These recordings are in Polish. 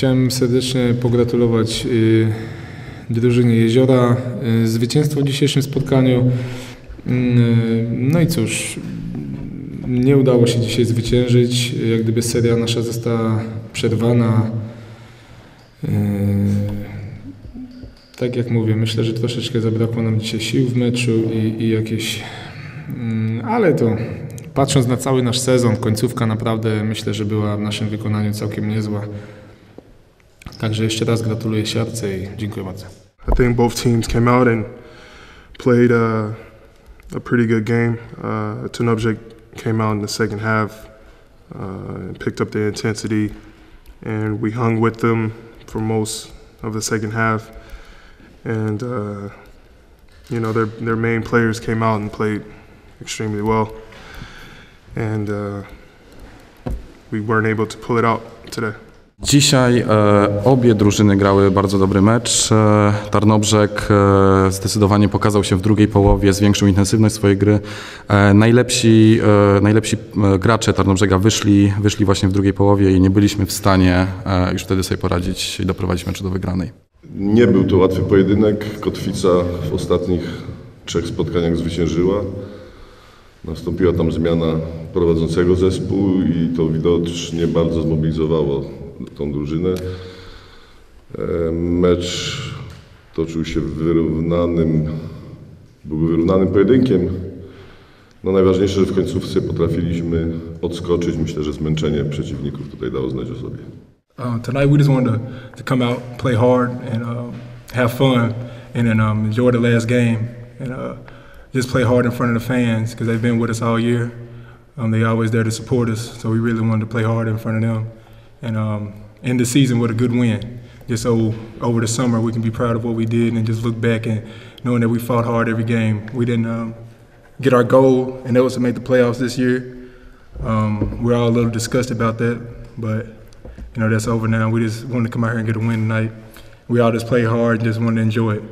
Chciałem serdecznie pogratulować y, drużynie Jeziora y, zwycięstwa w dzisiejszym spotkaniu. Y, No i cóż, nie udało się dzisiaj zwyciężyć. Jak gdyby seria nasza została przerwana. Tak jak mówię, myślę, że troszeczkę zabrakło nam dzisiaj sił w meczu i, i jakieś. mm, Ale to patrząc na cały nasz sezon, końcówka naprawdę myślę, że była w naszym wykonaniu całkiem niezła. Także jeszcze raz gratuluję siatce i dziękuję bardzo. I think both teams came out and played uh, a pretty good game. Uh, came out in the second half uh, and picked up the intensity, and we hung with them for most of the second half. And uh, you know their their main players came out and played extremely well, and uh, we weren't able to pull it out today. Dzisiaj e, obie drużyny grały bardzo dobry mecz. E, Tarnobrzeg e, zdecydowanie pokazał się w drugiej połowie, zwiększył intensywność swojej gry. Najlepsi, najlepsi gracze Tarnobrzega wyszli, wyszli właśnie w drugiej połowie i nie byliśmy w stanie już wtedy sobie poradzić i doprowadzić meczu do wygranej. Nie był to łatwy pojedynek. Kotwica w ostatnich trzech spotkaniach zwyciężyła. Nastąpiła tam zmiana prowadzącego zespół i to widocznie bardzo zmobilizowało tą drużynę. E, Mecz toczył się wyrównanym, był wyrównanym pojedynkiem. No najważniejsze, że w końcówce potrafiliśmy odskoczyć. Myślę, że zmęczenie przeciwników tutaj dało znać o sobie. Uh, tonight we just wanted to, to come out, play hard, and uh, have fun, and then um, enjoy the last game, and uh, just play hard in front of the fans because they've been with us all year. Um, they always there to support us, so we really wanted to play hard in front of them, and um, end the season with a good win. Just so over the summer we can be proud of what we did and just look back and knowing that we fought hard every game. We didn't um, get our goal, and that was to make the playoffs this year. Um, we're all a little disgusted about that, but you know that's over now. We just wanted to come out here and get a win tonight. We all just played hard and just wanted to enjoy it.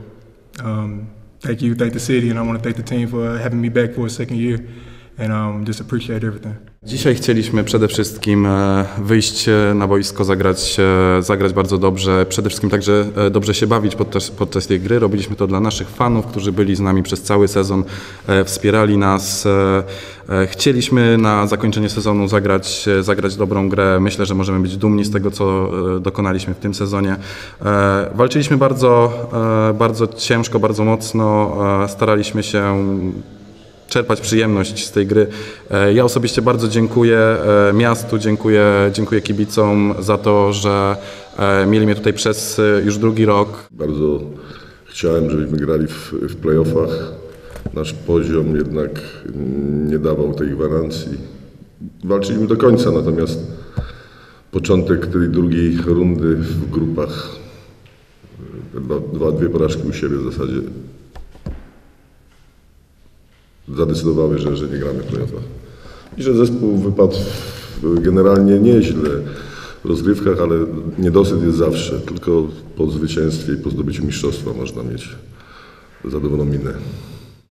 Um, thank you, thank the city, and I want to thank the team for having me back for a second year, and um, just appreciate everything. Dzisiaj chcieliśmy przede wszystkim e, wyjść e, na boisko, zagrać, e, zagrać bardzo dobrze, przede wszystkim także dobrze się bawić podczas, podczas tej gry. Robiliśmy to dla naszych fanów, którzy byli z nami przez cały sezon, wspierali nas. Chcieliśmy na zakończenie sezonu zagrać, zagrać dobrą grę. Myślę, że możemy być dumni z tego, co dokonaliśmy w tym sezonie. Walczyliśmy bardzo, bardzo ciężko, bardzo mocno. Staraliśmy się czerpać przyjemność z tej gry. E, Ja osobiście bardzo dziękuję e, miastu, dziękuję, dziękuję kibicom za to, że e, mieli mnie tutaj przez już drugi rok. Bardzo chciałem, żebyśmy grali w, w playoffach. Nasz poziom jednak nie dawał tej gwarancji. Walczyliśmy do końca, natomiast początek tej drugiej rundy w grupach, dwa, dwie porażki u siebie w zasadzie zadecydowały, że, że nie gramy w playoffach. I że zespół wypadł generalnie nieźle w rozgrywkach, ale niedosyt jest zawsze. Tylko po zwycięstwie i po zdobyciu mistrzostwa można mieć zadowoloną minę.